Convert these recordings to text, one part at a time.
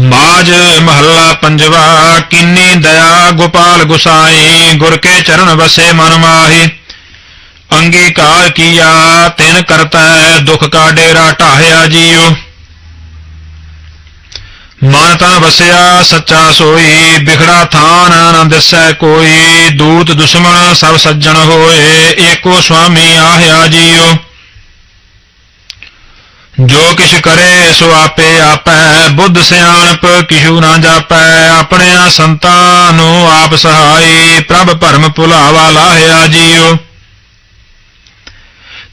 ਮਾਜ ਮਹੱਲਾ ਪੰਜਵਾ, ਕਿੰਨੀ ਦਇਆ ਗੋਪਾਲ ਗੁਸਾਈ, ਗੁਰ ਕੇ ਚਰਨ ਵਸੇ ਮਨ ਮਾਹੀ। ਅੰਗੀਕਾਰ ਕੀਆ, ਤਿਨ ਕਰਤਾ, ਦੁਖ ਕਾ ਡੇਰਾ ਢਾਹਿਆ ਜੀਉ। ਮਨ ਤਨ ਵਸਿਆ, ਸੱਚਾ ਸੋਈ, ਬਿਖੜਾ ਥਾਨ, ਨ ਦਿਸੈ ਕੋਈ। ਦੂਤ ਦੁਸ਼ਮਣ ਸਭ ਸੱਜਣ ਹੋਏ, ਏਕੋ ਸੁਆਮੀ ਆਹਿਆ ਜੀਓ। ਜੋ ਕਿਛ ਕਰੇ ਸੋ ਆਪੇ ਆਪੈ, ਬੁੱਧ ਸਿਆਣਪ ਕਿਛੂ ਨਾ ਜਾਪੈ। ਆਪਣਿਆ ਸੰਤਾਂ ਨੂੰ ਆਪ ਸਹਾਈ, ਪ੍ਰਭ ਭਰਮ ਭੁਲਾਵਾ ਲਾਹਿਆ ਜੀਓ।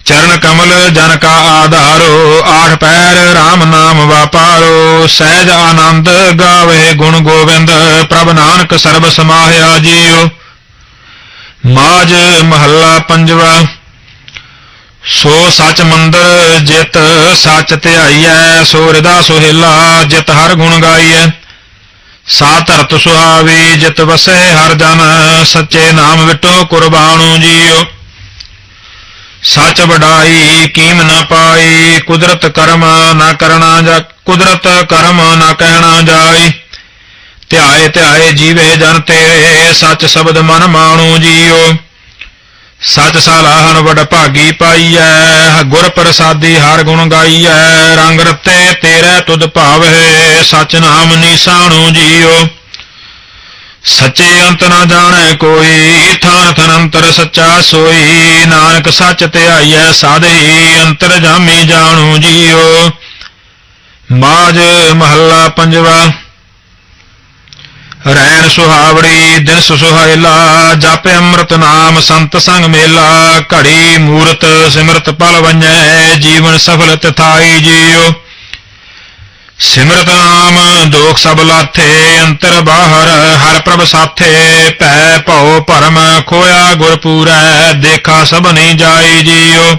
ਚਰਨ ਕਮਲ ਜਨ ਕਾ ਆਧਾਰੋ, ਆਠ ਪੈਰ RAM ਨਾਮ ਵਾਪਾਰੋ, ਸਹਿਜ ਆਨੰਦ ਗਾਵੇ ਗੁਣ ਗੋਬਿੰਦ ਪ੍ਰਭ ਨਾਨਕ ਸਰਬ ਸਮਾਹਿਆ ਜੀਉ। ਮਾਜ ਮਹੱਲਾ ਪੰਜਵਾ, ਸੋ ਸਚ ਮੰਦਰ ਜਿਤ ਸਚ ਧਿਆਈਐ, ਸੋ ਹਿਰਦਾ ਸੁਹੇਲਾ ਜਿਤ ਹਰ ਗੁਣ ਗਾਈਐ। ਸਾ ਧਰਤ ਸੁਹਾਵੀ ਜਿਤ ਵਸੈ ਹਰ ਜਨ, ਸੱਚੇ ਨਾਮ ਵਿਟੋ ਕੁਰਬਾਨੂ ਜੀਓ ਸੱਚ ਵਡਾਈ, ਕੀਮ ਨਾ ਪਾਈ, ਕੁਦਰਤ ਕਰਮ ਨਾ ਕਰਨਾ ਜਾ, ਕੁਦਰਤ ਕਰਮ ਨਾ ਕਹਿਣਾ ਜਾਈ। ਧਿਆਏ ਧਿਆਏ ਜੀਵੇ ਜਨ ਤੇਰੇ ਸੱਚ ਸ਼ਬਦ ਮਨ ਮਾਣੂ ਜੀਓ। ਸਚ ਸਲਾਹਨ ਵਡ ਭਾਗੀ ਪਾਈਐ, ਗੁਰ ਪ੍ਰਸਾਦੀ ਹਰ ਗੁਣ ਗਾਈਐ, ਰੰਗ ਰਤੇ ਤੇਰੇ ਤੁਧ ਭਾਵੈ, ਸਚ ਨਾਮ ਨਿਸ਼ਾਨੂ ਜੀਓ। ਸੱਚੇ ਅੰਤ ਨਾ ਜਾਣੈ ਕੋਈ ਥਾਨ ਥਨ ਅੰਤਰ ਸੱਚਾ ਸੋਈ। ਨਾਨਕ ਸੱਚ ਧਿਆਈਐ ਸਾਧੇ ਅੰਤਰ ਜਾਮੀ ਜਾਣੂ ਜੀਓ। ਮਾਜ ਮਹੱਲਾ ਪੰਜਵਾ, ਰੈਣ ਸੁਹਾਵੜੀ, ਦਿਨ ਸੁਹਾਇਲਾ, ਜਪ ਅੰਮ੍ਰਿਤ ਨਾਮ, ਸੰਤ ਸੰਗ ਮੇਲਾ, ਘੜੀ ਮੂਰਤ ਸਿਮਰਤ ਪਲ ਵੰਜੈ, ਜੀਵਨ ਸਫਲ ਤਥਾਈ ਜੀਓ। ਸਿਮਰਤ ਨਾਮ ਦੋਖ ਸਭ ਲਾਥੇ, ਅੰਤਰ ਬਾਹਰ, ਹਰ ਪ੍ਰਭ ਸਾਥੇ, ਭੈ ਭਉ ਭਰਮ, ਖੋਇਆ ਗੁਰ ਪੂਰੈ, ਦੇਖਾ ਸਭ ਨਹੀਂ ਜਾਈ ਜੀਉ।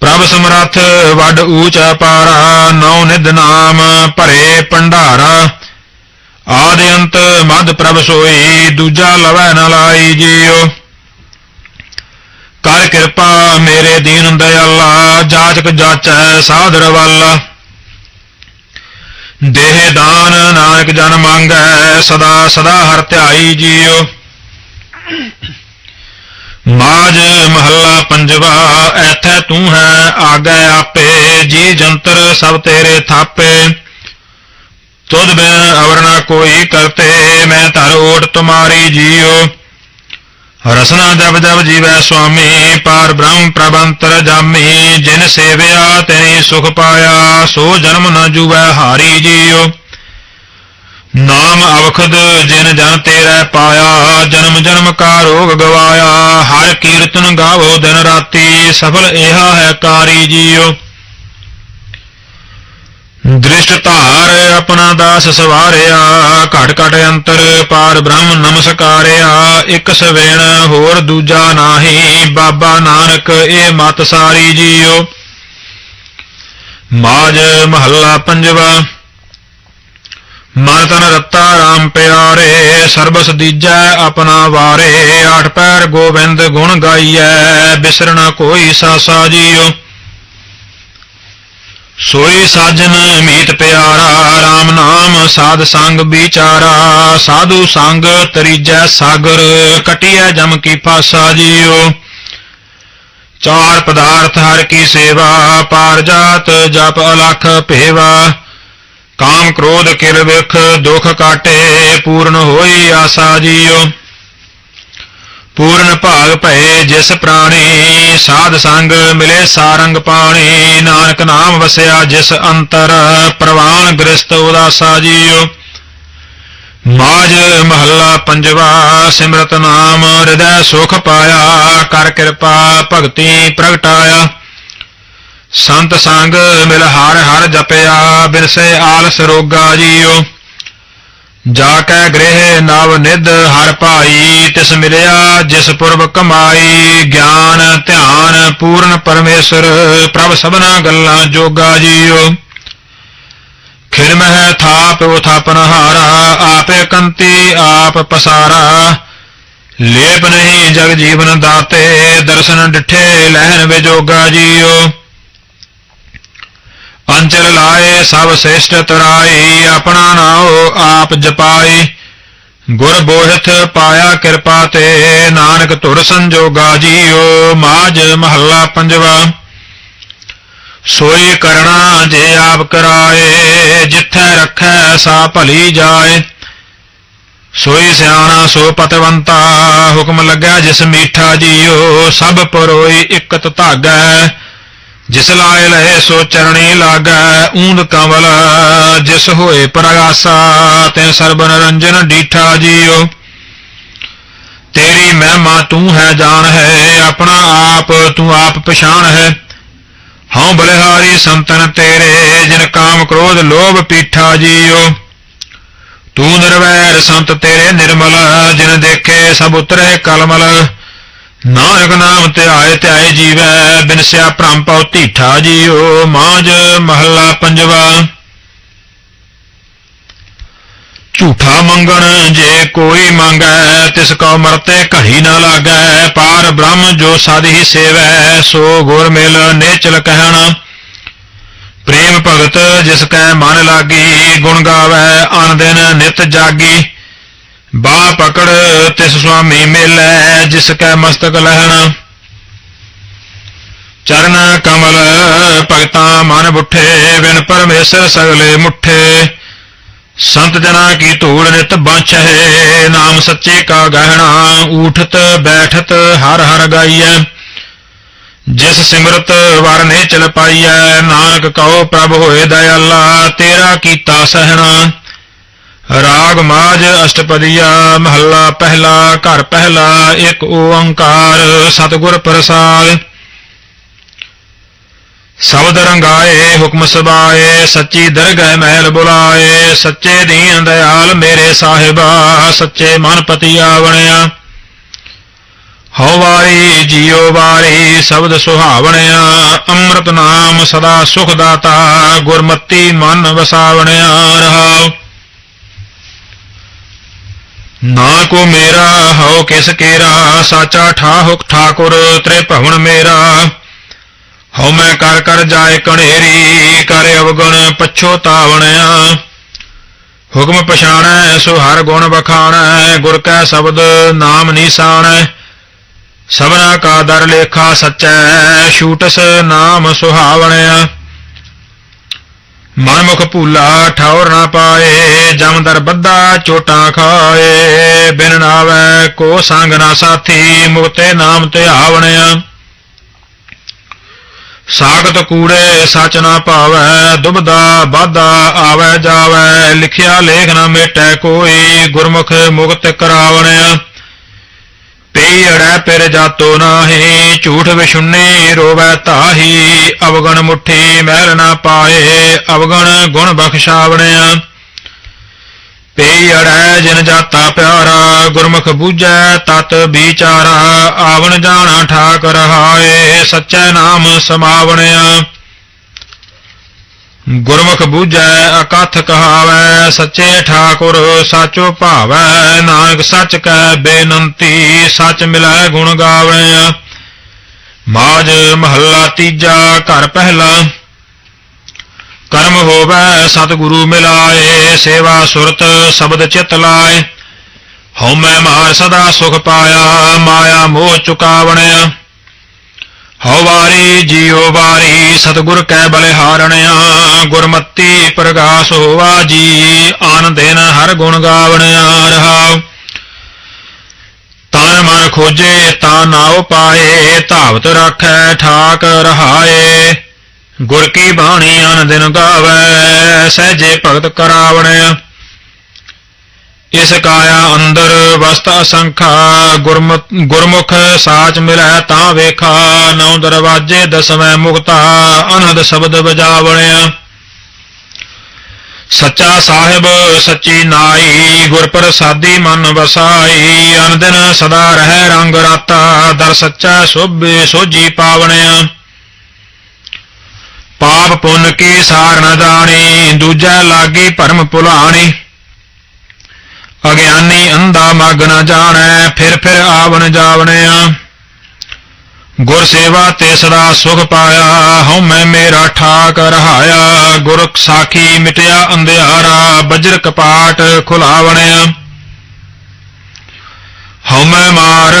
ਪ੍ਰਭ ਸਮਰੱਥ, ਵੱਡ ਊਚ ਪਾਰਾ ਨੌ ਨਿਦ ਨਾਮ, ਭਰੇ ਭੰਡਾਰਾ। ਆਦਿ ਅੰਤ, ਮਦ ਪ੍ਰਭ ਸੋਈ, ਦੂਜਾ ਲਵੈ ਨ ਲਾਈ ਜੀਉ। ਕਰ ਕਿਰਪਾ ਮੇਰੇ ਦੀਨ ਦਇਆਲਾ, ਜਾਚਕ ਜਾਚੈ ਸਾਧਰ ਵਾਲਾ। ਦੇਹ ਦਾਨ ਨਾਨਕ ਜਨ ਮੰਗੈ, ਸਦਾ ਸਦਾ ਹਰ ਧਿਆਈ ਜੀਉ ਮਾਜ ਮਹੱਲਾ ਪੰਜਵਾ, ਐਥੈ ਤੂੰ ਹੈ ਆਗੈ ਆਪੇ, ਜੀ ਜੰਤਰ ਸਭ ਤੇਰੇ ਥਾਪੇ। ਤੁਧ ਬਿਨ ਅਵਰਨਾ ਕੋਈ ਕਰਤੇ, ਮੈਂ ਧਰ ਓਟ ਤੁਮਾਰੀ ਜੀਉ ਰਸਨਾ ਜਬ ਜਬ ਜੀਵੈ ਸੁਆਮੀ, ਪਾਰ ਬ੍ਰਹਮ ਪ੍ਰਬੰਤਰ ਜਾਮੀ, ਜਿਨ ਸੇਵਿਆ ਤੈਨੀ ਸੁਖ ਪਾਇਆ, ਸੋ ਜਨਮ ਨ ਜੂਵੈ ਹਾਰੀ ਜੀਉ। ਨਾਮ ਅਵਖਦ ਜਿਨ ਜਨ ਤੇਰੇ ਪਾਇਆ, ਜਨਮ ਜਨਮ ਕਾ ਰੋਗ ਗਵਾਇਆ, ਹਰ ਕੀਰਤਨ ਗਾਵੋ ਦਿਨ ਰਾਤੀ, ਸਫਲ ਇਹਾ ਹੈ ਕਾਰੀ ਜੀਉ। ਦ੍ਰਿਸ਼ਟ ਧਾਰ ਆਪਣਾ ਦਾਸ ਸਵਾਰਿਆ ਘਟ ਘਟ ਅੰਤਰ ਪਾਰ ਬ੍ਰਹਮ ਨਮਸਕਾਰਿਆ, ਇੱਕ ਸਵੇਣ ਹੋਰ ਦੂਜਾ ਨਾਹੀ, ਬਾਬਾ ਨਾਨਕ ਇਹ ਮਤ ਸਾਰੀ ਜੀਓ। ਮਾਜ ਮਹੱਲਾ ਪੰਜਵਾ, ਮਨ ਤਨ ਰੱਤਾ RAM ਪਿਆਰੇ, ਸਰਬਸ ਦੀਜੈ ਆਪਣਾ ਵਾਰੇ, ਆਠ ਪੈਰ ਗੋਬਿੰਦ ਗੁਣ ਗਾਈਐ, ਬਿਸਰਣਾ ਕੋਈ ਸਾਸਾ ਜੀਉ ਸੋਈ ਸਾਜਨ ਮੀਤ ਪਿਆਰਾ RAM ਨਾਮ ਸਾਧ ਸੰਗ ਵਿਚਾਰਾ। ਸਾਧੂ ਸੰਗ ਤਰੀਜੈ ਸਾਗਰ, ਕਟਿਐ ਜਮ ਕੀ ਫਾਸਾ ਜੀਓ। ਚਾਰ ਪਦਾਰਥ ਹਰ ਕੀ ਸੇਵਾ, ਪਾਰ ਜਾਤ ਜਪ ਅਲਖ ਭੇਵਾ। ਕਾਮ ਕ੍ਰੋਧ ਕਿਲ ਵਿਖ ਦੁਖ ਕਾਟੇ, ਪੂਰਨ ਹੋਈ ਆਸਾ ਜੀਓ। ਪੂਰਨ ਭਾਗ ਭਏ ਜਿਸ ਪ੍ਰਾਣੀ, ਸਾਧ ਸੰਗ ਮਿਲੇ ਸਾਰੰਗ ਪਾਣੀ। ਨਾਨਕ ਨਾਮ ਵਸਿਆ ਜਿਸ ਅੰਤਰ, ਪ੍ਰਵਾਨ ਗ੍ਰਸਤ ਉਦਾਸਾ ਜੀਉ। ਮਾਜ ਮਹੱਲਾ ਪੰਜਵਾ, ਸਿਮਰਤ ਨਾਮ ਹਿਰਦੈ ਸੁਖ ਪਾਇਆ, ਕਰ ਕਿਰਪਾ ਭਗਤੀ ਪ੍ਰਗਟਾਇਆ। ਸੰਤ ਸੰਗ ਮਿਲ ਹਰ ਹਰ ਜਪਿਆ, ਬਿਨਸੇ ਆਲਸ ਰੋਗਾ ਜੀਉ। ਜਾ ਕੈ ਗ੍ਰਹਿ ਨਵ ਨਿਧ ਹਰ ਭਾਈ, ਤਿਸ ਮਿਲਿਆ ਜਿਸ ਪੁਰਬ ਕਮਾਈ। ਗਿਆਨ, ਧਿਆਨ, ਪੂਰਨ ਪਰਮੇਸ਼ਰ, ਪ੍ਰਭ ਸਭਨਾ ਗੱਲਾਂ ਜੋਗਾ ਜੀਓ। ਖਿਲ ਮਹਿ ਥਾਪ ਉਥਾਪਨਹਾਰਾ ਆਪੇ ਕੰਤੀ ਆਪ ਪਸਾਰਾ। ਲੇਪ ਨਹੀਂ ਜਗ ਜੀਵਨ ਦਾਤੇ, ਦਰਸ਼ਨ ਡਿਠੇ ਲਹਿਨ ਵਿਜੋਗਾ ਜੀਓ। ਅੰਚਲ ਲਾਏ, ਸਭ ਸ੍ਰਿਸ਼ਟ ਤਰਾਈ, ਆਪਣਾ ਨਾਉ ਆਪ ਜਪਾਈ। ਗੁਰ ਬੋਹਿਥ ਪਾਇਆ ਕਿਰਪਾ ਤੇ, ਨਾਨਕ ਧੁਰ ਸੰਜੋਗਾ ਜੀਓ ਮਾਜ ਮਹੱਲਾ ਪੰਜਵਾ। ਸੋਈ ਕਰਣਾ ਜੇ ਆਪ ਕਰਾਏ, ਜਿੱਥੈ ਰੱਖੈ ਸਾ ਭਲੀ ਜਾਏ। ਸੋਈ ਸਿਆਣਾ ਸੋ ਪਤਵੰਤਾ, ਹੁਕਮ ਲੱਗਾ ਜਿਸ ਮੀਠਾ ਜੀਓ, ਸਭ ਪਰੋਈ ਇਕਤ ਧਾਗੈ। ਜਿਸ ਲਾਇ ਲਏ ਸੋ ਚਰਣੀ ਲਾਗੈ, ਊਂਦ ਕੰਵਲ। ਜਿਸ ਹੋਏ ਪ੍ਰਗਾਸਾ, ਤੇ ਸਰਬ ਨਰੰਜਨ ਡੀਠਾ ਜੀਓ। ਤੇਰੀ ਮਹਿਮਾ ਤੂੰ ਹੈ, ਜਾਣ ਹੈ, ਆਪਣਾ ਆਪ ਤੂੰ ਆਪ ਪਛਾਣ ਹੈ। ਹਉ ਬਲਿਹਾਰੀ ਸੰਤਨ ਤੇਰੇ, ਜਿਨ ਕਾਮ ਕ੍ਰੋਧ ਲੋਭ ਪੀਠਾ ਜੀਓ। ਤੂੰ ਨਿਰਵੈਰ ਸੰਤ ਤੇਰੇ ਨਿਰਮਲ, ਜਿਨ ਦੇਖੇ ਸਭ ਉਤਰੇ ਕਲਮਲ। ਨਾਨਕ ਨਾਮ ਧਿਆਏ ਧਿਆਏ ਜੀਵੈ ਬਿਨਸਿਆ ਭ੍ਰਮ ਪਉ ਢੀਠਾ ਜੀਓ ਮਾਝ ਮਹੱਲਾ ਪੰਜਵਾ। ਝੂਠਾ ਮੰਗਣ ਜੇ ਕੋਈ ਮੰਗੈ, ਤਿਸ ਕੋ ਮਰਤੇ ਘੜੀ ਨਾ ਲਾਗੈ। ਪਾਰ ਬ੍ਰਹਮ ਜੋ ਸਾਧੀ ਸੇਵੈ, ਸੋ ਗੁਰ ਮਿਲ ਨੇਚਲ ਕਹਿਣਾ। ਪ੍ਰੇਮ ਭਗਤ ਜਿਸ ਕੈ ਮਨ ਲਾਗੀ, ਗੁਣ ਗਾਵੈ ਅਨ ਦਿਨ ਨਿਤ ਜਾਗੀ। ਬਾ ਪਕੜ ਤਿਸ ਸੁਆਮੀ ਮਿਲੈ, ਜਿਸ ਕੈ ਮਸਤਕ ਲਹਿਣਾ। ਚਰਨ ਕਮਲ, ਭਗਤਾ ਮਨ ਬੁੱਠੇ, ਬਿਨ ਪਰਮੇਸ਼ਰ ਸਗਲੇ ਮੁੱਠੇ। ਸੰਤ ਜਨਾ ਕੀ ਧੂੜ ਨਿਤ ਬਾਛੇ, ਨਾਮ ਸੱਚੇ ਕਾ ਗਹਿਣਾ, ਊਠਤ ਬੈਠਤ ਹਰ ਹਰ ਗਾਈਐ। ਜਿਸ ਸਿਮਰਤ ਵਰ ਨੇ ਚਲ ਪਾਈਐ, ਨਾਨਕ ਕਹੋ ਪ੍ਰਭ ਹੋਏ ਦਇਆਲਾ, ਤੇਰਾ ਕੀਤਾ ਸਹਿਣਾ। ਰਾਗ ਮਾਝ ਅਸ਼ਟਪਦੀਆ, ਮਹੱਲਾ ਪਹਿਲਾ, ਘਰ ਪਹਿਲਾ, ਇੱਕ ਓੰਕਾਰ, ਸਤਿਗੁਰ ਪ੍ਰਸਾਦ। ਸ਼ਬਦ ਰੰਗਾਏ, ਹੁਕਮ ਸਬਾਏ ਸੱਚੀ ਦਰਗਹਿ ਮਹਿਲ ਬੁਲਾਏ, ਸੱਚੇ ਦੀਨ ਦਇਆਲ ਮੇਰੇ ਸਾਹਿਬਾ, ਸੱਚੇ ਮਨ ਪਤੀਆ ਬਣਿਆ। ਹਉ ਵਾਰੀ ਜੀਉ ਵਾਰੀ, ਸ਼ਬਦ ਸੁਹਾਵਣਿਆ, ਅੰਮ੍ਰਿਤ ਨਾਮ ਸਦਾ ਸੁਖ ਦਾਤਾ, ਗੁਰਮਤੀ ਮਨ ਵਸਾਵਣਿਆ ਰਹਾਉ। ਨਾ ਕੋ ਮੇਰਾ ਹਉ ਕਿਸ ਕੇਰਾ, ਸਾਚਾ ਠਾਹੁਕ ਠਾਕੁਰ ਤ੍ਰੇ ਭਵਨ ਮੇਰਾ। ਹਉ ਮੈਂ ਕਰ ਕਰ ਜਾਏ ਕਣੇਰੀ, ਕਰ ਅਵਗੁਣ ਪਛੋਤਾਵਣਿਆ ਹੁਕਮ ਪਛਾਣੈ ਸੋ ਹਰ ਗੁਣ ਬਖਾਣੈ ਗੁਰ ਕੈ ਸ਼ਬਦ ਨਾਮ ਨੀਸਾਣੈ ਸਭਨਾ ਕਾ ਦਰ ਲੇਖਾ ਸਚੈ, ਛੂਟਸ ਨਾਮ ਸੁਹਾਵਣਿਆ। ਮਨ ਮੁਖ ਭੂਲਾ ਠੌਰ ਨਾ ਪਾਏ ਜਮਦਰ ਬੱਧਾ ਚੋਟਾਂ ਖਾਏ। ਬਿਨ ਨਾਵੈ ਕੋ ਸੰਗ ਨਾ ਸਾਥੀ, ਮੁਕਤੇ ਨਾਮ ਧਿਆਵਣਿਆ ਸਾਗਤ ਕੂੜੇ ਸਚ ਨਾ ਭਾਵੈ, ਦੁਬਦਾ ਬਾਧਾ ਆਵੈ ਜਾਵੈ। ਲਿਖਿਆ ਲੇਖ ਨਾ ਮੇਟੈ ਕੋਈ, ਗੁਰਮੁਖ ਮੁਕਤ ਕਰਾਵਣਿਆ। ਪਈ ਅੜੈ ਪਿਰ ਜਾਤੋ ਨਾਹੀ, ਝੂਠ ਵਿਸ਼ੁੰਨੇ ਰੋਵੈ ਤਾਹੀ। ਅਵਗਣ ਮੁਠੀ ਮਹਿਲ ਨਾ ਪਾਏ, ਅਵਗਣ ਗੁਣ ਬਖਸ਼ਾਵਣਿਆ ਪਈ ਅੜੈ ਜਿਨ ਜਾਤਾ ਪਿਆਰਾ, ਗੁਰਮੁਖ ਬੂਝੈ ਤਤ ਵਿਚਾਰਾ। ਆਵਣ ਜਾਣਾ ਠਾਕ ਰਹਾਏ ਸੱਚੈ ਨਾਮ ਸਮਾਵਣਿਆ ਗੁਰਮੁਖ ਬੂਝੈ ਅਕਥ ਕਹਾਵੈ ਸੱਚੇ ਠਾਕੁਰ ਸਾਚੋ ਭਾਵੈ, ਨਾਨਕ ਸੱਚ ਕੈ ਬੇਨੰਤੀ, ਸੱਚ ਮਿਲੈ ਗੁਣ ਗਾਵਣਿਆ ਮਾਜ ਮਹੱਲਾ ਤੀਜਾ, ਘਰ ਪਹਿਲਾ। ਕਰਮ ਹੋਵੈ, ਸਤਿਗੁਰੂ ਮਿਲਾਏ, ਸੇਵਾ ਸੁਰਤ ਸ਼ਬਦ ਚਿਤ ਲਾਏ। ਹਉ ਮੈਂ ਮਾਰ ਸਦਾ ਸੁਖ ਪਾਇਆ, ਮਾਇਆ ਮੋਹ ਚੁਕਾਵਣਿਆ। ਹਉ ਵਾਰੀ ਜੀਉ ਵਾਰੀ, ਸਤਿਗੁਰ ਕੈ ਬਲਿਹਾਰਣਿਆ ਗੁਰਮਤੀ ਪ੍ਰਗਾਸ ਹੋਵਾ ਜੀ ਆਨ ਦਿਨ ਹਰ ਗੁਣ ਗਾਵਣਿਆ ਰਹਾਉ। ਤਨ ਮਨ ਖੋਜੇ, ਤਾ ਨਾਉ ਪਾਏ, ਧਾਵਤ ਰੱਖੈ, ਠਾਕ ਰਹਾਏ। ਗੁਰ ਕੀ ਬਾਣੀ ਅਨ ਦਿਨ ਗਾਵੈ, ਸਹਿਜੇ ਭਗਤ ਕਰਾਵਣਿਆ ਇਸ ਕਾਇਆ ਅੰਦਰ ਵਸਤ ਅਸੰਖਾ ਗੁਰਮੁਖ ਸਾਚ ਮਿਲੈ ਤਾਂ ਵੇਖਾ ਨੌ ਦਰਵਾਜੇ ਦਸਵੇਂ ਮੁਕਤਾ ਅਨੰਦ ਸ਼ਬਦ ਵਜਾਵਣਿਆ। ਸੱਚਾ ਸਾਹਿਬ, ਸੱਚੀ ਨਾਈ ਗੁਰ ਪ੍ਰਸਾਦੀ ਮਨ ਵਸਾਈ, ਅਨਦਿਨ ਸਦਾ ਰਹਿ ਰੰਗ ਰਾਤਾ, ਦਰ ਸੱਚਾ ਸੋਭੇ ਸੋਜੀ ਪਾਵਣਿਆ। ਪਾਪ ਪੁੰਨ ਕੀ ਸਾਰ ਦਾਣੀ ਦੂਜਾ ਲਾਗੀ ਭਰਮ ਭੁਲਾਣੀ। ਅਗਿਆਨੀ ਅੰਧਾ ਮਗ ਨ ਜਾਣੈ, ਫਿਰ ਫਿਰ ਆਵਣ ਜਾਵਣਿਆ। ਗੁਰ ਸੇਵਾ ਤੇ ਸਦਾ ਸੁਖ ਪਾਇਆ, ਹਉ ਮੈਂ ਮੇਰਾ ਠਾਕ ਰਹਾਇਆ ਗੁਰ ਸਾਖੀ ਮਿਟਿਆ ਅੰਧਿਆਰਾ, ਬਜਰ ਕਪਾਟ ਖੁਲਾਵਣਿਆ। ਹਉ ਮੈਂ ਮਾਰ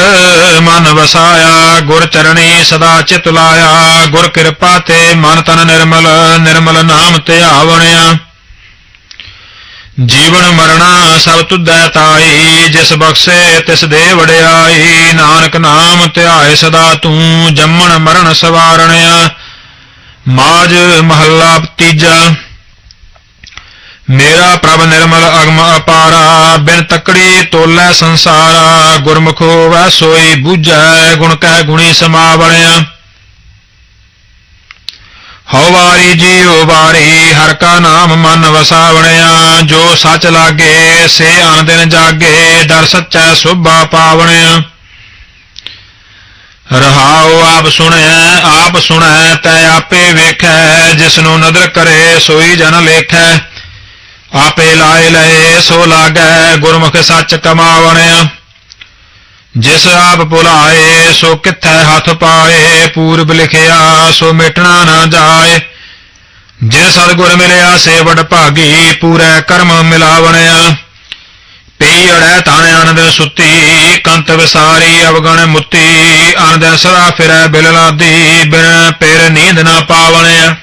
ਮਨ ਵਸਾਇਆ, ਗੁਰ ਚਰਣੀ ਸਦਾ ਚਿਤ ਲਾਇਆ। ਗੁਰ ਕਿਰਪਾ ਤੇ ਮਨ ਤਨ ਨਿਰਮਲ ਨਿਰਮਲ ਨਾਮ ਧਿਆਵਣਿਆ ਜੀਵਨ ਮਰਣਾ ਸਭ ਤੁਧੈ ਤਾਈ ਜਿਸ ਬਖਸ਼ੇ ਤਿਸ ਦੇ ਵਡਿਆਈ। ਨਾਨਕ ਨਾਮ ਧਿਆਏ ਸਦਾ ਤੂੰ, ਜੰਮਣ ਮਰਨ ਸਵਾਰਣਿਆ। ਮਾਜ ਮਹੱਲਾ ਤੀਜਾ ਮੇਰਾ ਪ੍ਰਭ ਨਿਰਮਲ ਅਗਮ ਅਪਾਰਾ। ਬਿਨ ਤਕੜੀ ਤੋਲੇ ਸੰਸਾਰਾ, ਗੁਰਮੁਖ ਵੈ ਸੋਈ ਬੁਝੈ, ਗੁਣ ਕਹਿ ਗੁਣੀ ਸਮਾਵਣਿਆ। ਹਉ ਵਾਰੀ ਜੀਉ ਵਾਰੀ ਹਰ ਕਾ ਨਾਮ ਮਨ ਵਸਾਵਣਿਆ, ਜੋ ਸੱਚ ਲਾਗੇ, ਸੇ ਅਨ ਦਿਨ ਜਾਗੇ, ਦਰ ਸੱਚੈ ਸੁਭਾ ਪਾਵਣਿਆ। ਰਹਾਉ ਆਪ ਸੁਣੈ ਆਪ ਸੁਣੈ, ਤੈ ਆਪੇ ਵੇਖੈ ਜਿਸ ਨੂੰ ਨਦਰ ਕਰੇ, ਸੋਈ ਜਨ ਲੇਖੈ। ਆਪੇ ਲਾਏ ਲਏ ਸੋ ਲਾਗੈ, ਗੁਰਮੁਖ ਸੱਚ ਕਮਾਵਣਿਆ। ਜਿਸ ਆਪ ਭੁਲਾਏ, ਸੋ ਕਿੱਥੈ ਹੱਥ ਪਾਏ? ਪੂਰਬ ਲਿਖਿਆ, ਸੋ ਮਿਟਣਾ ਨਾ ਜਾਏ। ਜਿਸ ਸਤਿਗੁਰ ਮਿਲਿਆ ਸੇ ਵਡ ਭਾਗੀ, ਪੂਰੇ ਕਰਮ ਮਿਲਾਵਣਿਆ ਪੀ ਅੜੈ ਤਾਣੇ ਆਨੰਦ ਸੁਤੀ, ਕੰਤ ਵਿਸਾਰੀ ਅਵਗਣ ਮੁਤੀ। ਆਨੰਦ ਸਰਾ ਫਿਰੈ ਬਿਲ ਲਾਦੀ, ਬਿਨ ਪੇਰ ਨੀਂਦ ਨਾ ਪਾਵਣਿਆ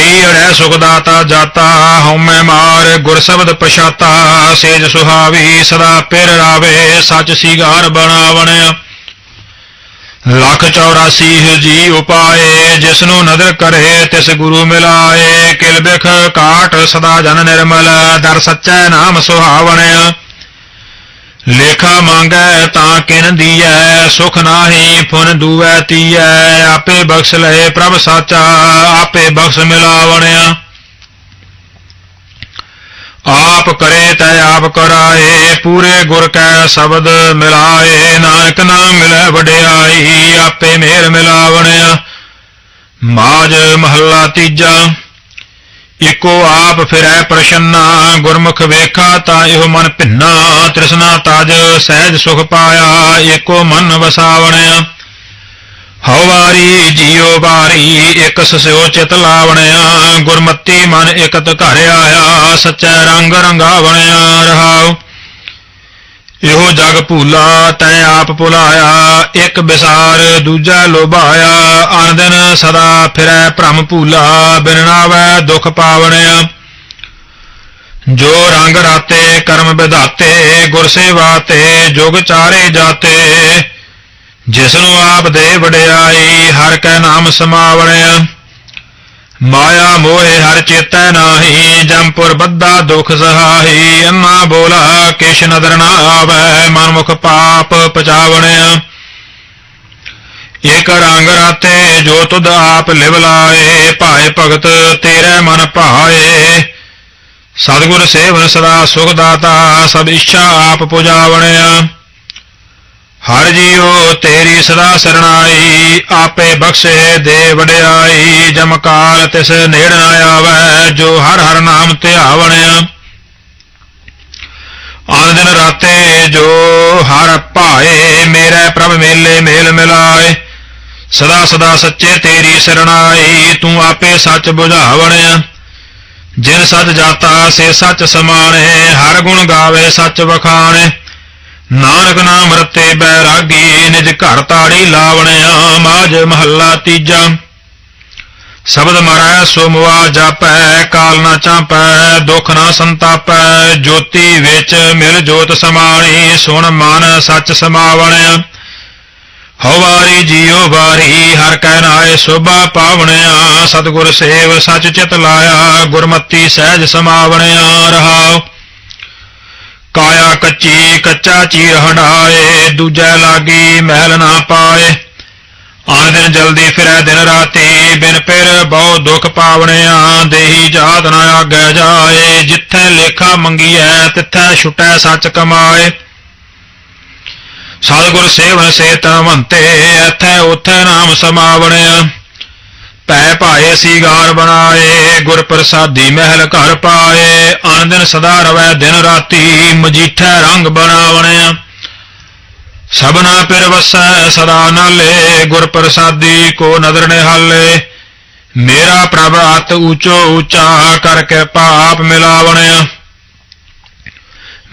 ਪਈ ਅੜੈ ਸੁਖ ਦਾਤਾ ਜਾਤਾ, ਹਉਮੈ ਮਾਰ ਗੁਰ ਸ਼ਬਦ ਪਛਾਤਾ, ਸੇਜ ਸੁਹਾਵੀ ਸਦਾ ਪਿਰ ਰਾਵੇ, ਸੱਚ ਸੀਗਾਰ ਬਣਾਵਣਿਆ ਲੱਖ 84 ਜੀ ਉਪਾਏ ਜਿਸ ਨੂੰ ਨਦਰ ਕਰੇ, ਤਿਸ ਗੁਰੂ ਮਿਲਾਏ। ਕਿਲ ਬਿਖ ਕਾਟ ਸਦਾ ਜਨ ਨਿਰਮਲ, ਦਰ ਸੱਚੈ ਨਾਮ ਸੁਹਾਵਣਿਆ ਲੇਖਾ ਮੰਗੈ ਤਾਂ ਕਿਨ ਦੀਐ, ਸੁਖ ਨਾਹੀ ਫੁਨ ਦੂਵੈ ਤੀਐ, ਆਪੇ ਬਖਸ਼ ਲਏ ਪ੍ਰਭ ਸਾਚਾ, ਆਪੇ ਬਖਸ਼ ਮਿਲਾਵਣਿਆ। ਆਪ ਕਰੇ ਤੈ ਆਪ ਕਰਾਏ, ਪੂਰੇ ਗੁਰ ਕੈ ਸ਼ਬਦ ਮਿਲਾਏ, ਨਾਨਕ ਨਾਮ ਮਿਲੈ ਵਡਿਆਈ, ਆਪੇ ਮੇਰ ਮਿਲਾਵਣਿਆ। ਮਾਜ ਮਹੱਲਾ ਤੀਜਾ। ਇਕੋ ਆਪ ਫਿਰੈ ਪ੍ਰਸ਼ੰਨਾ, ਗੁਰਮੁਖ ਵੇਖਾ ਤਾਂ ਇਹੋ ਮਨ ਭਿੰਨਾ, ਤ੍ਰਿਸ਼ਨਾ ਤਜ ਸਹਿਜ ਸੁਖ ਪਾਇਆ, ਏਕੋ ਮਨ ਵਸਾਵਣਿਆ ਹਉ ਵਾਰੀ ਜੀਉ ਬਾਰੀ ਇਕ ਸਸਿਓ ਚਿਤ ਲਾਵਣਿਆ ਗੁਰਮਤੀ ਮਨ ਇਕਤ ਘਰ ਆਇਆ, ਸੱਚੈ ਰੰਗ ਰੰਗਾਵਣਿਆ ਰਹਾਉ। ਇਹੋ ਜਗ ਭੂਲਾ ਤੈ ਆਪ ਭੁਲਾਇਆ, ਇੱਕ ਵਿਸਾਰ ਦੂਜਾ ਲੋਭਾਇਆ। ਆਨ ਸਦਾ ਫਿਰੈ ਭ੍ਰਮ ਭੂਲਾ, ਬਿਨ ਨਾਵੈ ਦੁਖ ਪਾਵਣਿਆ। ਜੋ ਰੰਗ ਰਾਤੇ ਕਰਮ ਵਿਧਾਤੇ, ਗੁਰ ਸੇਵਾ ਤੇ ਜੁਗ ਚਾਰੇ ਜਾਤੇ। ਜਿਸ ਨੂੰ ਆਪ ਦੇ ਵਡਿਆਈ, ਹਰ ਕੈ ਨਾਮ ਸਮਾਵਣਿਆ। ਮਾਇਆ ਮੋਹਿ ਹਰ ਚੇਤੈ ਨਾਹੀ ਜੰਪੁਰ ਬੱਧਾ ਦੁਖ ਸਹਾਈ ਅੰਨਾ ਬੋਲਾ ਕਿਛ ਨਦਰ ਨਾ ਆਵੈ, ਮਨਮੁਖ ਪਾਪ ਪਚਾਵਣਿਆ ਏਕ ਰੰਗ ਰਾਤੇ ਜੋ ਤੁਧ ਆਪ ਲਿਵ ਲਾਏ, ਭਾਏ ਭਗਤ ਤੇਰੇ ਮਨ ਭਾਏ। ਸਤਿਗੁਰ ਸੇਵਨ ਸਦਾ ਸੁਖ ਦਾਤਾ, ਸਭ ਇੱਛਾ ਆਪ ਪੁਜਾਵਣਿਆ ਹਰ ਜੀਉ ਤੇਰੀ ਸਦਾ ਸਰਣਾਈ, ਆਪੇ ਬਖਸ਼ੇ ਦੇ ਵਡਿਆਈ, ਜਮ ਕਾਲ ਤਿਸ ਨੇੜ ਨਾ ਆਵੈ, ਜੋ ਹਰ ਹਰ ਨਾਮ ਧਿਆਵਣਿਆ ਆਨ ਦਿਨ ਰਾਤੇ ਜੋ ਹਰ ਭਾਏ, ਮੇਰੇ ਪ੍ਰਭ ਮੇਲੇ ਮੇਲ ਮਿਲਾਏ। ਸਦਾ ਸਦਾ ਸੱਚੇ ਤੇਰੀ ਸਰਣਾਈ, ਤੂੰ ਆਪੇ ਸੱਚ ਬੁਝਾਵਣ। ਜਿਨ ਸੱਚ ਜਾਤਾ, ਸੇ ਸੱਚ ਸਮਾਣੇ, ਹਰ ਗੁਣ ਗਾਵੇ ਸੱਚ ਵਖਾਣੇ। ਨਾਨਕ ਨਾਮ ਰਤੇ ਬੈਰਾਗੀ ਨਿਜ ਘਰ ਤਾੜੀ ਲਾਵਣਿਆ ਮਾਜ ਮਹੱਲਾ ਤੀਜਾ। ਸ਼ਬਦ ਮਰੈ ਸੋ ਮੁਆ ਜਾਪੈ, ਕਾਲ ਨਾ ਚਾਪੈ, ਦੁਖ ਨਾ ਸੰਤਾਪੈ, ਜੋਤੀ ਵਿੱਚ ਮਿਲ ਜੋਤ ਸਮਾਣੀ, ਸੁਣ ਮਨ ਸੱਚ ਸਮਾਵਣਿਆ। ਹਉ ਵਾਰੀ ਜੀਉ ਵਾਰੀ, ਹਰ ਕੈ ਨਾਏ ਸੋਭਾ ਪਾਵਣਿਆ, ਸਤਿਗੁਰ ਸੇਵ ਸਚ ਚਿਤ ਲਾਇਆ, ਗੁਰਮਤੀ ਸਹਿਜ ਸਮਾਵਣਿਆ, ਰਹਾਉ। ਕੱਚੀ ਕੱਚਾ ਚੀਰ ਹਟਾਏ ਦੂਜੈ ਲਾਗੀ ਮਹਿਲ ਨਾ ਪਾਏ। ਆਨ ਦਿਨ ਜਲਦੀ ਫਿਰੈ ਦਿਨ ਰਾਤੀ, ਬਿਨ ਪਿਰ ਬਹੁ ਦੁਖ ਪਾਵਣਿਆ, ਦੇਹੀ ਜਾਤ ਨਾ ਆਗੈ ਜਾਏ। ਜਿੱਥੈ ਲੇਖਾ ਮੰਗੀਐ, ਤਿੱਥੈ ਛੁਟੈ ਸੱਚ ਕਮਾਏ। ਸਤਿਗੁਰ ਸੇਵਨ ਸੇ ਤਵੰਤੇ ਐਥੈ ਉਥੈ ਨਾਮ ਸਮਾਵਣਿਆ। ਭੈ ਭਾਏ ਸੀਗਾਰ ਬਣਾਏ ਗੁਰ ਪ੍ਰਸਾਦੀ ਮਹਿਲ ਘਰ ਪਾਏ ਆਨ ਸਦਾ ਰਵੈ ਦਿਨ ਰਾਤੀ, ਮਜੀਠੈ ਰੰਗ ਬਣਾਵਣਿਆ ਸਭਨਾ ਪਿਰ ਵਸੈ, ਸਦਾ ਨਾਲੇ ਗੁਰ ਪ੍ਰਸਾਦੀ ਕੋ ਨਦਰ ਨਿਹਾਲੇ। ਮੇਰਾ ਪ੍ਰਭ ਅਤ ਊਚੋ ਊਚਾ ਕਰਕੇ ਪਾਪ ਮਿਲਾਵਣਿਆ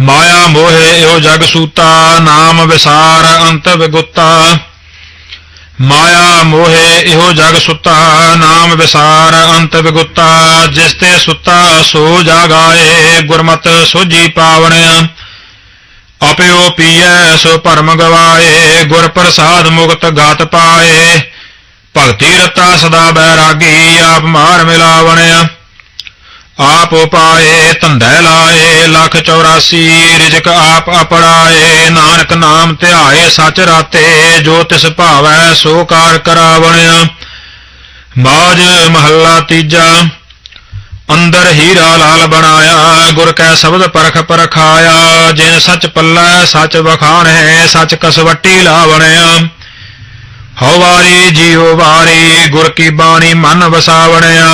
ਮਾਇਆ ਮੋਹਿ ਇਹੋ ਜਗ ਸੂਤਾ, ਨਾਮ ਵਿਸਾਰ ਅੰਤ ਵਿਗੁੱਤਾ। ਮਾਇਆ ਮੋਹੇ ਇਹੋ ਜਗ ਸੁੱਤਾ, ਨਾਮ ਵਿਸਾਰ ਅੰਤ ਵਿਗੁੱਤਾ, ਜਿਸ ਤੇ ਸੁੱਤਾ ਸੋ ਜਾਗਾਏ, ਗੁਰਮਤ ਸੋਝੀ ਪਾਵਣ ਅਪਿਓ ਪੀਐ ਸੋ ਭਰਮ ਗਵਾਏ, ਗੁਰ ਪ੍ਰਸਾਦ ਮੁਕਤ ਗਾਤ ਪਾਏ। ਭਗਤੀ ਰਤਾ ਸਦਾ ਬੈਰਾਗੀ, ਆਪ ਮਾਰ ਮਿਲਾਵਣਿਆ ਆਪ ਉਪਾਏ, ਧੰਦੇ ਲਾਏ, ਲੱਖ 84 ਰਿਜਕ ਆਪ ਅਪੜਾਏ ਨਾਨਕ ਨਾਮ ਧਿਆਏ, ਸਚ ਰਾਤੇ, ਜੋ ਤਿਸ ਭਾਵੈ, ਸੋ ਕਾਰ ਕਰਾਵਣਿਆ ਬਾਜ ਮਹੱਲਾ ਤੀਜਾ, ਅੰਦਰ ਹੀਰਾ ਲਾਲ ਬਣਾਇਆ, ਗੁਰ ਕੈ ਸ਼ਬਦ ਪਰਖ ਪਰਖਾਇਆ, ਜਿਨ ਸਚ ਪੱਲਾ, ਸਚ ਵਖਾਣ ਹੈ ਸਚ ਕਸਵੱਟੀ ਲਾਵਣਿਆ ਹਉ ਵਾਰੀ ਜੀਉ ਵਾਰੀ, ਗੁਰ ਕੀ ਬਾਣੀ ਮਨ ਵਸਾਵਣਿਆ,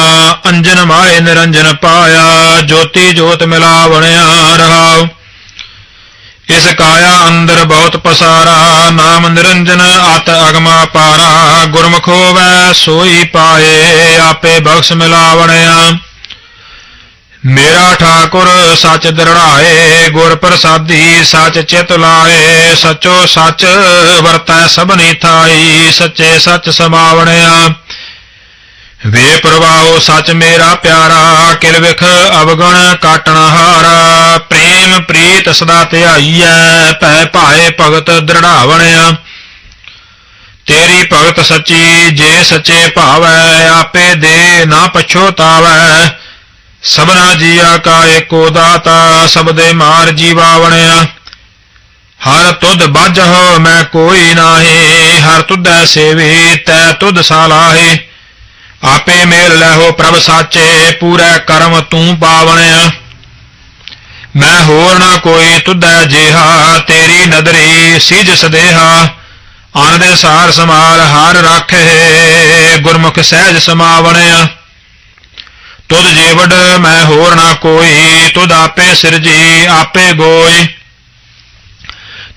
ਅੰਜਨ ਮਾਏ ਨਿਰੰਜਨ ਪਾਇਆ, ਜੋਤੀ ਜੋਤ ਮਿਲਾਵਣਿਆ, ਰਹਾਉ। ਇਸ ਕਾਇਆ ਅੰਦਰ ਬਹੁਤ ਪਸਾਰਾ, ਨਾਮ ਨਿਰੰਜਨ ਅਤ ਅਗਮਾ ਪਾਰਾ, ਗੁਰਮੁਖ ਵੈ ਸੋਈ ਪਾਏ, ਆਪੇ ਬਖਸ਼ ਮਿਲਾਵਣਿਆ। ਮੇਰਾ ਠਾਕੁਰ ਸੱਚ ਦਰੜਾਏ ਗੁਰ ਪ੍ਰਸਾਦੀ ਸੱਚ ਚਿਤ ਲਾਏ, ਸਚੋ ਸੱਚ ਵਰਤੈ ਸਭਨੀ ਥਾਈ, ਸੱਚੇ ਸੱਚ ਸਮਾਵਣਿਆ। ਵੇ ਪ੍ਰਵਾਹੋ ਸੱਚ ਮੇਰਾ ਪਿਆਰਾ, ਕਿਲ ਵਿਖ ਅਵਗਣ ਕਾਟਣ ਹਾਰਾ। ਪ੍ਰੇਮ ਪ੍ਰੀਤ ਸਦਾ ਧਿਆਈਐ, ਭੈ ਭਾਏ ਭਗਤ ਦ੍ਰਿੜਾਵਣਿਆ। ਤੇਰੀ ਭਗਤ ਸੱਚੀ, ਜੇ ਸੱਚੇ ਭਾਵੈ, ਆਪੇ ਦੇ ਨਾ ਪਛੋਤਾਵੈ। ਸਭਨਾ ਜੀਆ ਕਾ ਏਕੋ ਦਾਤਾ ਸਬਦੇ ਮਾਰ ਜੀਵਾਵਣਿਆ ਹਰ ਤੁਧ ਬਾਝਹੁ ਮੈਂ ਕੋਈ ਨਾਹੀ, ਹਰ ਤੁਧੈ ਸੇਵੇ, ਤੈ ਤੁਧ ਸਾਲਾਹੇ। ਆਪੇ ਮੇਲ ਲੈਹੋ ਪ੍ਰਭ ਸਾਚੇ, ਪੂਰੇ ਕਰਮ ਤੂੰ ਪਾਵਣਿਆ ਮੈਂ ਹੋਰ ਨਾ ਕੋਈ ਤੁਧੈ ਜੇਹਾ, ਤੇਰੀ ਨਦਰੀ ਸਿਜ ਸਦੇਹਾ। ਆਨ ਸਾਰ ਸਮਾਲ ਹਰ ਰਾਖੇ, ਗੁਰਮੁਖ ਸਹਿਜ ਸਮਾਵਣਿਆ ਤੁਧ ਜੀਵੜ ਮੈਂ ਹੋਰ ਨਾ ਕੋਈ, ਤੁਧ ਆਪੇ ਸਿਰਜੀ, ਆਪੇ ਗੋਏ।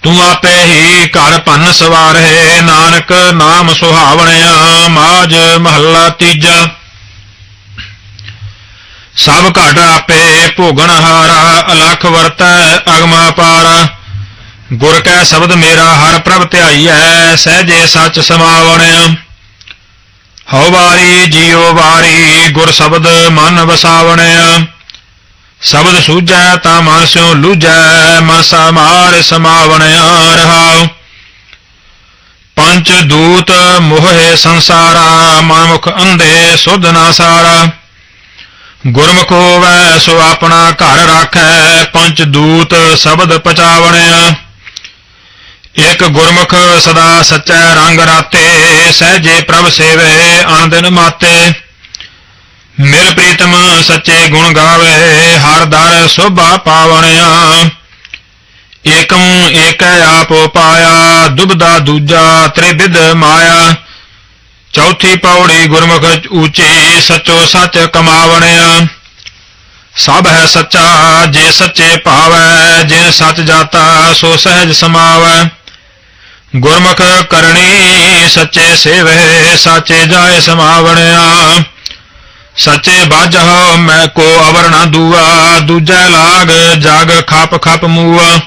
ਤੂੰ ਆਪੇ ਹੀ ਘਰ ਭੰਨ ਸਵਾਰੇ, ਨਾਨਕ ਨਾਮ ਸੁਹਾਵਣਿਆ ਮਾਜ ਮਹੱਲਾ ਤੀਜਾ। ਸਭ ਘਟ ਆਪੇ ਭੋਗਣ ਹਾਰਾ, ਅਲਖ ਵਰਤੈ, ਅਗਮਾ ਪਾਰਾ। ਗੁਰ ਕੈ ਸ਼ਬਦ ਮੇਰਾ, ਹਰ ਪ੍ਰਭ ਧਿਆਈ ਹੈ ਸਹਿਜੇ ਸੱਚ ਸਮਾਵਣਿਆ। ਹਉ ਵਾਰੀ ਜੀਉ ਵਾਰੀ ਗੁਰ ਸ਼ਬਦ ਮਨ ਵਸਾਵਣਿਆ ਸ਼ਬਦ ਸੂਝੈ ਤਾਂ ਮਨ ਸਿਉ ਲੂਝੈ ਮਸਾ ਮਾਰ ਸਮਾਵਣਿਆ ਰਹਾਉ। ਪੰਚ ਦੂਤ ਮੋਹੇ ਸੰਸਾਰਾ, ਮਨਮੁਖ ਅੰਧੇ ਸੁਧ ਨਾ ਸਾਰਾ। ਗੁਰਮੁਖ ਹੋਵੈ ਸੋ ਆਪਣਾ ਘਰ ਰਾਖੈ, ਪੰਚ ਦੂਤ ਸ਼ਬਦ ਪਚਾਵਣਿਆ ਇਕ ਗੁਰਮੁਖ ਸਦਾ ਸਚੈ ਰੰਗ ਰਾਤੇ, ਸਹਜੇ ਪ੍ਰਭ ਸੇਵੇ ਆਨ ਮਾਤੇ। ਮਿਲ ਪ੍ਰੀਤਮ ਸੱਚੇ ਗੁਣ ਗਾਵੇ, ਹਰ ਦਰ ਸੋਭਾ ਪਾਵਣਿਆ। ਏਕੰ ਏਕੈ ਆਪ ਪਾਇਆ, ਦੁਬਦਾ ਦੂਜਾ ਤ੍ਰਿਵਿਧ ਮਾਇਆ। ਚੌਥੀ ਪੌੜੀ ਗੁਰਮੁਖ ਊਚੀ, ਸਚੋ ਸੱਚ ਕਮਾਵਣਿਆ। ਸਭ ਹੈ ਸੱਚਾ, ਜੇ ਸੱਚੇ ਭਾਵੈ ਜੇ ਸਚ ਜਾਤਾ, ਸੋ ਸਹਿਜ ਸਮਾਵੈ। ਗੁਰਮੁਖ ਕਰਨੀ ਸੱਚੇ ਸੇਵੇ, ਸਾਚੇ ਜਾਏ ਸਮਾਵਣਿਆ ਸੱਚੇ ਬਾਝਹੁ ਮੈਂ ਕੋ ਅਵਰ ਨਾ ਦੂਆ, ਦੂਜੈ ਲਾਗ ਜਾਗ ਖਪ ਖਪ ਮੂਆ।